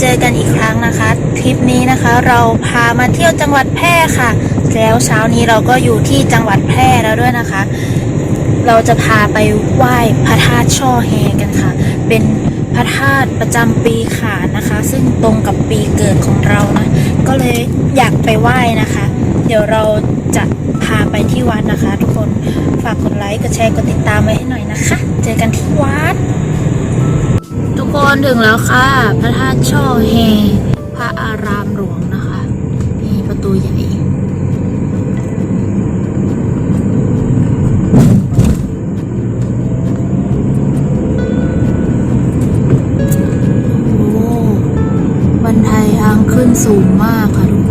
เจอกันอีกครั้งนะคะทริปนี้นะคะเราพามาเที่ยวจังหวัดแพร่ค่ะ แล้วเช้านี้เราก็อยู่ที่จังหวัดแพร่แล้วด้วยนะคะ เราจะพาไปไหว้พระธาตุช่อแฮกันค่ะ เป็นพระธาตุประจำปีขานนะคะ ซึ่งตรงกับปีเกิดของเรานะ ก็เลยอยากไปไหว้นะคะ เดี๋ยวเราจะพาไปที่วัดนะคะ ทุกคนฝากกดไลค์กดแชร์กดติดตามไว้ให้หน่อยนะคะ เจอกันที่วัด คนถึงแล้วค่ะ พระธาตุช่อแฮพระอารามหลวงนะคะ มีประตูใหญ่ โอ้บันไดทางขึ้นสูงมากค่ะทุก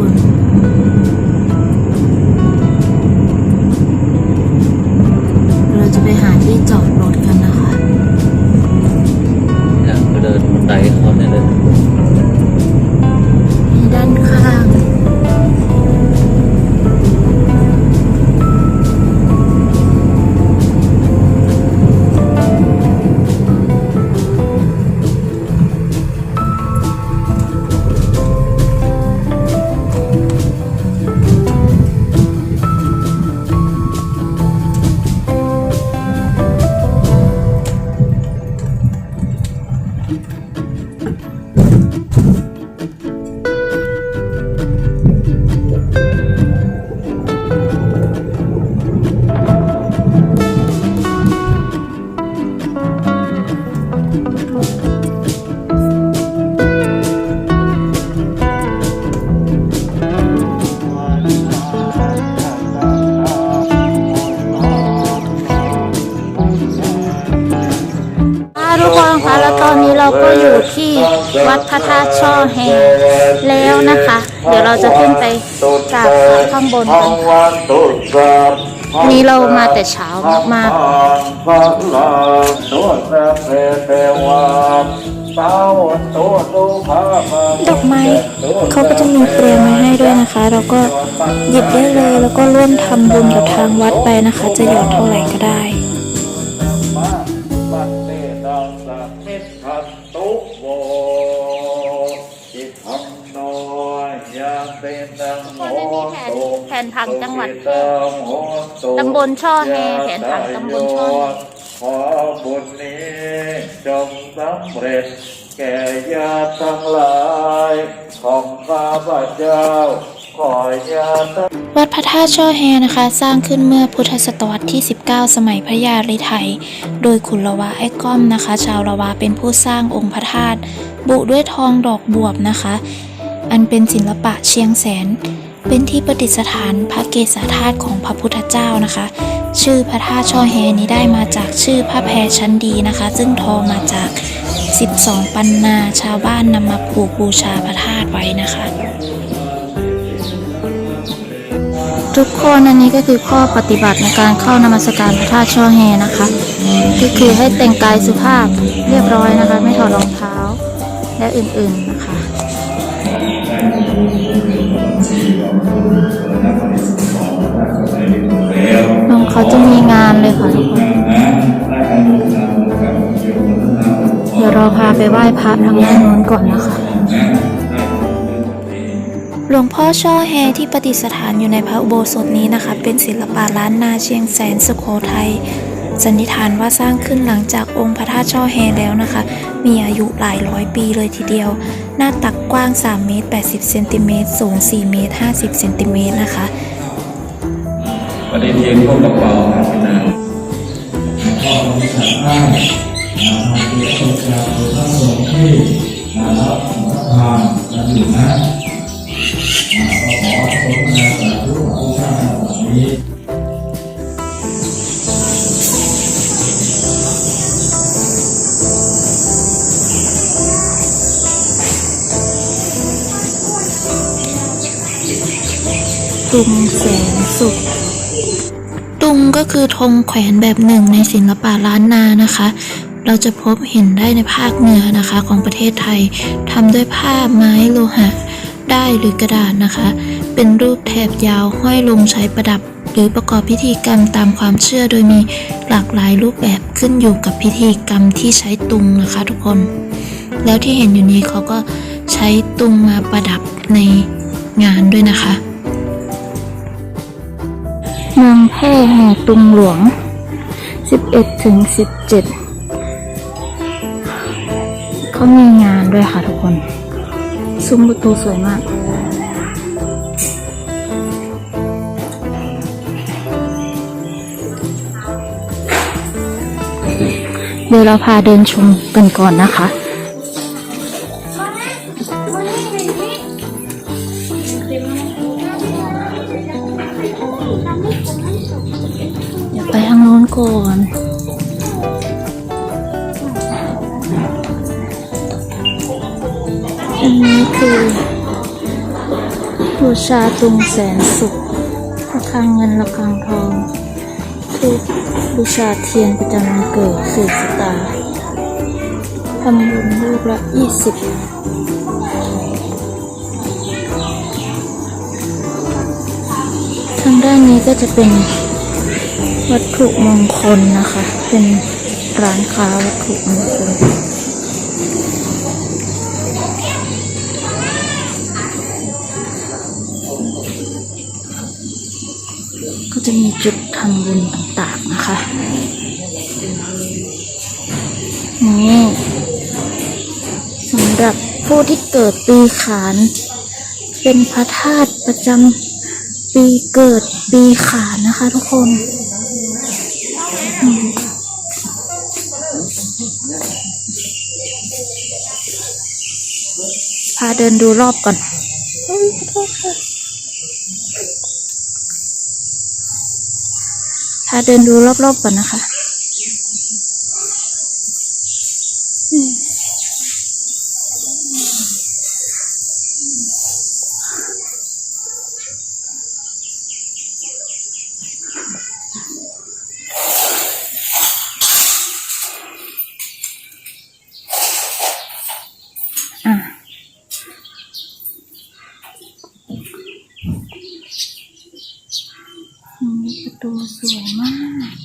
เราก็อยู่ที่วัดพระธาตุช่อแฮแล้วนะคะ เดี๋ยวเราจะขึ้นไปกราบพระข้างบนกันค่ะวันนี้เรามาแต่เช้ามากๆดอกไม้เขาก็จะมีเตรียมมาให้ด้วยนะคะ เราก็หยิบได้เลยแล้วก็ร่วมทำบุญกับทางวัดไปนะคะ จะหยอดเท่าไหร่ก็ได้ นผังจังหวัดแพร่ตังโหตุตำบลช่อแฮแผนผังตำบลช่อแฮขอบุญนี้จงสำเร็จ แก่ญาติทั้งหลายของข้าพเจ้าขอญาติวัดพระธาตุช่อแฮนะคะ สร้างขึ้นเมื่อพุทธศตวรรษที่ 19 สมัยพระยาฤทัยโดยขุนละวะไอ้ก้อมนะคะ ชาวละวะเป็นผู้สร้างองค์พระธาตุบุด้วยทองดอกบวบนะคะ อันเป็นศิลปะเชียงแสน เป็นที่ประดิษฐานพระเกศาธาตุของพระพุทธเจ้านะคะ ชื่อพระธาตุช่อแฮนี้ได้มาจากชื่อพระแพรชั้นดีนะคะ ซึ่งทอมาจาก 12 ปันนาชาวบ้านนำมาผูกบูชาพระธาตุไว้นะคะ ทุกคนอันนี้ก็คือข้อปฏิบัติในการเข้านมัสการพระธาตุช่อแฮนะคะก็คือให้แต่งกายสุภาพเรียบร้อยนะคะ ไม่ถอดรองเท้าและอื่นๆนะคะ ตรงเขาจะมีงานเลยค่ะทุกคนเดี๋ยวเราพาไปไหว้พระทางด้านโน้นก่อนนะคะ หลวงพ่อช่อแฮที่ประดิษฐานอยู่ในพระอุโบสถนี้นะคะ เป็นศิลปะล้านนาเชียงแสนสุโขทัย สันนิษฐานว่าสร้างขึ้นหลังจากองค์พระธาตุช่อแฮแล้วนะคะ มีอายุหลายร้อยปีเลยทีเดียว หน้าตักกว้าง 3 เมตร 80 เซนติเมตร สูง 4 เมตร 50 เซนติเมตรนะคะปฏิทินพวกกระเป๋าครับพี่นาก็มีสัตว์ได้นะมาเกี่ยวกับการพระสงฆ์ที่มารับพระทานกันอยู่นะก็ขอสมนาสา ตุงแสนสุข ตุงก็คือธงแขวนแบบหนึ่งในศิลปะล้านนานะคะ เราจะพบเห็นได้ในภาคเหนือนะคะของประเทศไทยทำด้วยผ้าไม้โลหะ ได้หรือกระดาษนะคะ เป็นรูปแถบยาวห้อยลงใช้ประดับ หรือประกอบพิธีกรรมตามความเชื่อโดยมีหลากหลายรูปแบบขึ้นอยู่กับพิธีกรรมที่ใช้ตุงนะคะทุกคน แล้วที่เห็นอยู่นี้เขาก็ใช้ตุงมาประดับในงานด้วยนะคะ เมืองแพร่แห่ตุงหลวง 11ถึง17เขามีงานด้วยค่ะทุกคน ซุ้มประตูสวยมากเดี๋ยวเราพาเดินชมกันก่อนนะคะ ก่อน อันนี้คือบูชาตุงแสนสุขระฆังเงินระฆังทองทูปบูชาเทียนประจำวันเกิดสืบสตาทำบุญรูปละยี่สิบทางด้านนี้ก็จะเป็น วัตถุมงคลนะคะ เป็นร้านค้าวัตถุมงคลก็จะมีจุดทำบุญต่างๆนะคะ นี่สำหรับผู้ที่เกิดปีขาน เป็นพระธาตุประจำปีเกิดปีขานนะคะทุกคน พาเดินดูรอบก่อนอุ๊ยขอโทษค่ะพาเดินดูรอบๆก่อนนะคะอืมอะอืมประ ตูสวยมาก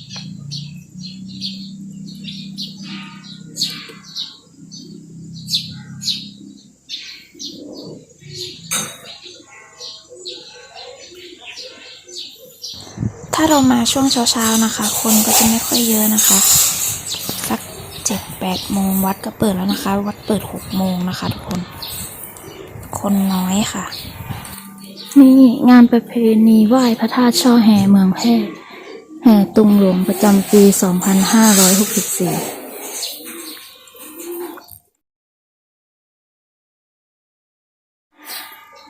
ถ้าเรามาช่วงเช้าๆนะคะ คนก็จะไม่ค่อยเยอะนะคะ สักเจ็ดแปดโมงวัดก็เปิดแล้วนะคะ วัดเปิดหกโมงนะคะทุกคน คนน้อยค่ะ นี่งานประเพณีไหว้พระธาตุช่อแห่เมืองแพร่แห่ตุงหลวงประจำปี 2564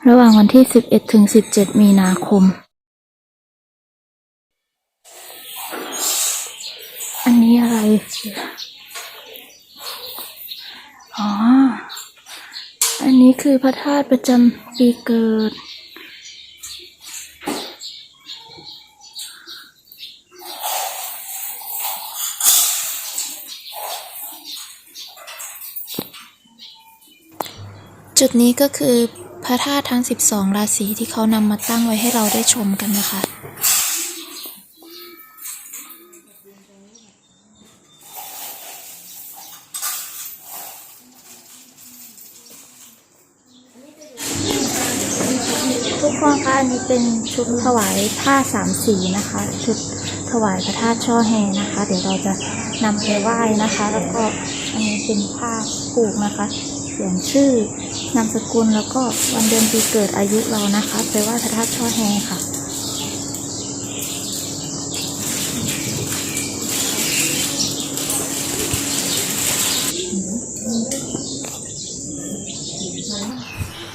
ระหว่างวันที่ 11 ถึง 17 มีนาคม อันนี้อะไร อ๋อ อันนี้คือพระธาตุประจำปีเกิด จุดนี้ก็คือพระธาตุทั้ง 12 ราศีที่เขานำมาตั้งไว้ให้เราได้ชมกันนะคะ ทุกคนคะอันนี้เป็นชุดถวายผ้าสามสีนะคะ ชุดถวายพระธาตุช่อแฮนะคะ เดี๋ยวเราจะนำไปไหว้นะคะ แล้วก็อันนี้เป็นผ้าผูกนะคะ เขียนชื่อ นามสกุลแล้วก็วันเดือนปีเกิดอายุเรานะคะไปไหว้พระธาตุช่อแฮค่ะ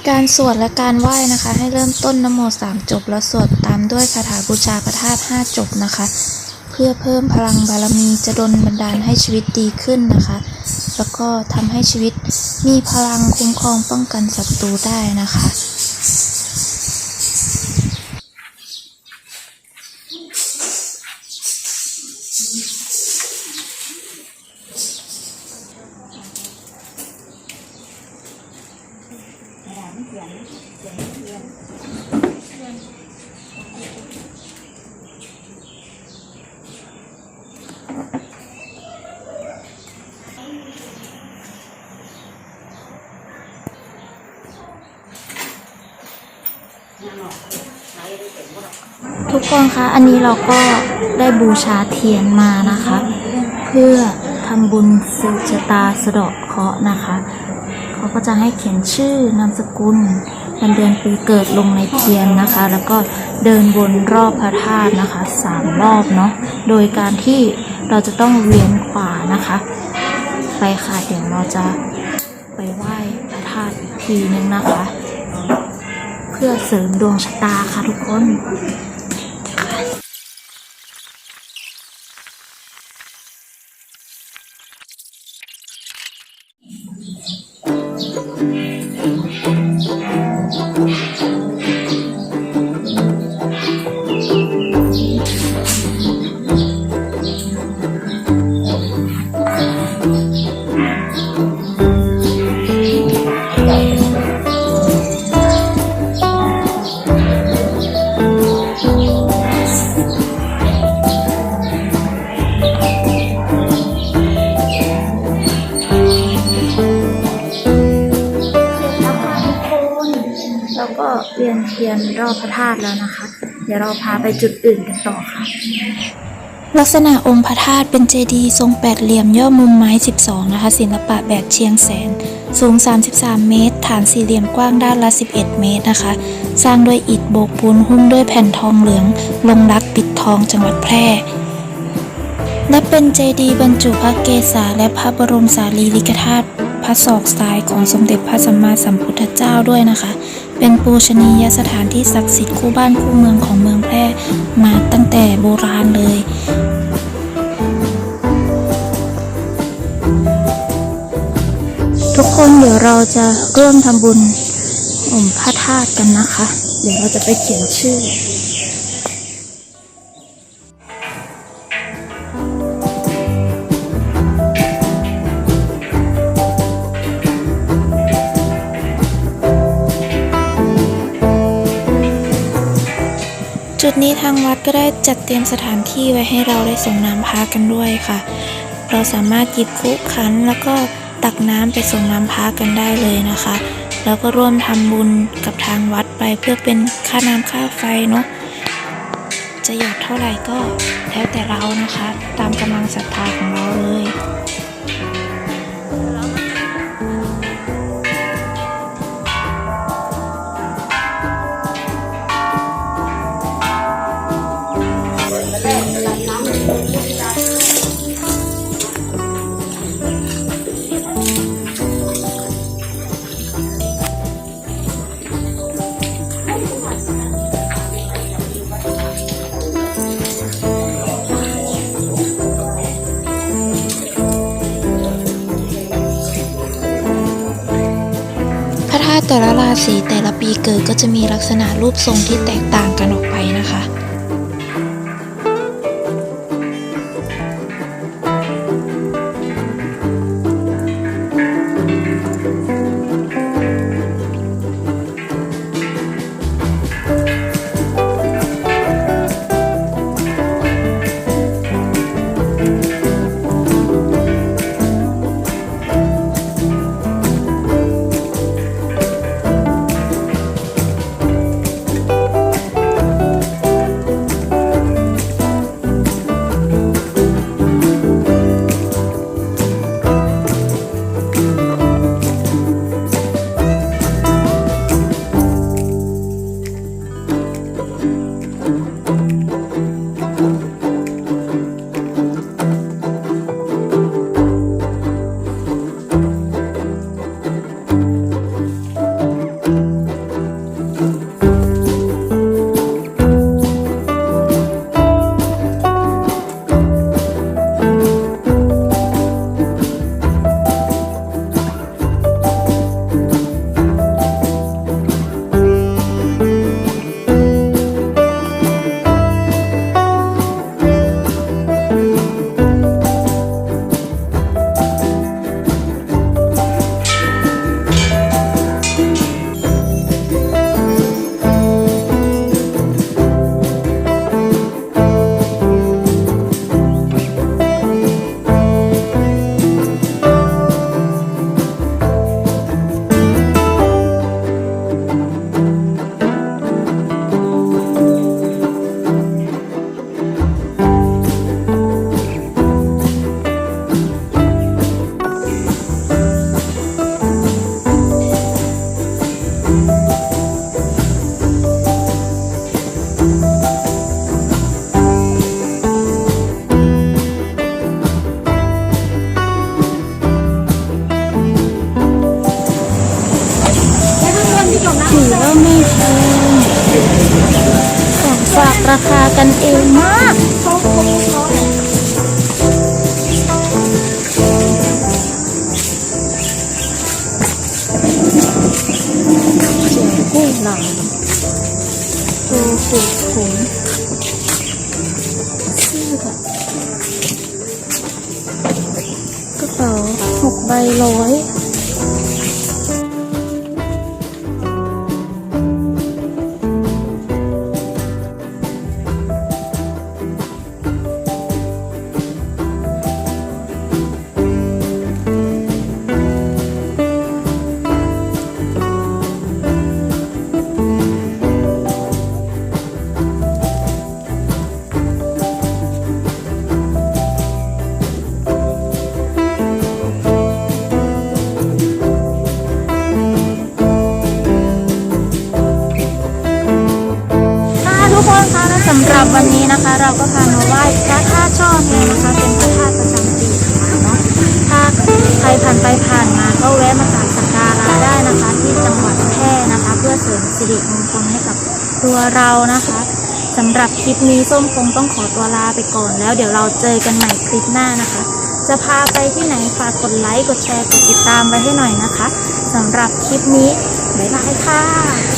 การสวดและการไหว้นะคะ ให้เริ่มต้นนโมสามจบแล้วสวดตามด้วยคาถาบูชาพระธาตุห้าจบนะคะ เพื่อเพิ่มพลังบารมีจะดลบันดาลให้ชีวิตดีขึ้นนะคะ แล้วก็ทำให้ชีวิตมีพลังคุ้มครองป้องกันศัตรูได้นะคะ ทุกคนคะ อันนี้เราก็ได้บูชาเทียนมานะคะ เพื่อทำบุญสุจตาสะดอกเคาะนะคะ เขาก็จะให้เขียนชื่อนามสกุลวันเดือนปีเกิดลงในเทียนนะคะ แล้วก็เดินวนรอบพระธาตุนะคะสามรอบเนาะ โดยการที่เราจะต้องเวียนขวานะคะ ไปค่ะ เดี๋ยวเราจะ ทีนึงนะคะ เพื่อเสริมดวงชะตาค่ะทุกคน ยนเทียนรอบพระธาตุแล้วนะคะ เดี๋ยวเราพาไปจุดอื่นกันต่อค่ะ ลักษณะองค์พระธาตุเป็นเจดีย์ทรงแปดเหลี่ยมย่อมุมไม้ 12 นะคะ ศิลปะแบบเชียงแสน สูง 33 เมตร ฐานสี่เหลี่ยมกว้างด้านละ 11 เมตรนะคะ สร้างด้วยอิฐโบกปูนหุ้มด้วยแผ่นทองเหลือง ลงรักปิดทองจังหวัดแพร่และเป็นเจดีย์บรรจุพระเกศาและพระบรมสารีริกธาตุพระศอกทรายของสมเด็จพระสัมมาสัมพุทธเจ้าด้วยนะคะ เป็นปูชนียสถานที่ศักดิ์สิทธิ์คู่บ้านคู่เมืองของเมืองแพร่มาตั้งแต่โบราณเลย ทุกคนเดี๋ยวเราจะร่วมทำบุญอมพระธาตุกันนะคะ เดี๋ยวเราจะไปเขียนชื่อ จุดนี้ทางวัดก็ได้จัดเตรียมสถานที่ไว้ให้เราได้ส่งน้ำพระกันด้วยค่ะ เราสามารถหยิบคุขันแล้วก็ตักน้ำไปส่งน้ำพระกันได้เลยนะคะ แล้วก็ร่วมทำบุญกับทางวัดไปเพื่อเป็นค่าน้ำค่าไฟเนาะจะหยอดเท่าไหร่ก็แล้วแต่เรานะคะ ตามกำลังศรัทธาของเราเลยีเกิดก็จะมีลักษณะรูปทรงที่แตกต่างกันออกไปนะคะ ราคากันเองมากเจียวกุ้งหลังดูสุดถุงเสื้อกระเป๋าหกใบร้อย นคะและสำหรับวันนี้นะคะ เราก็พามาไหว้พระธาตุช่อแฮนะคะเป็นพระธาตุประจำปีค่ะเนาะถ้าใครผ่านไปผ่านมาก็แวะมากราบสักการะได้นะคะ ที่จังหวัดแพร่นะคะ เพื่อเสริมสิริมงคลให้กับตัวเรานะคะสำหรับคลิปนี้ส้มคงต้องขอตัวลาไปก่อนแล้วเดี๋ยวเราเจอกันใหม่คลิปหน้านะคะ จะพาไปที่ไหนฝากกดไลค์กดแชร์กดติดตามไว้ให้หน่อยนะคะสำหรับคลิปนี้บ๊ายบายค่ะ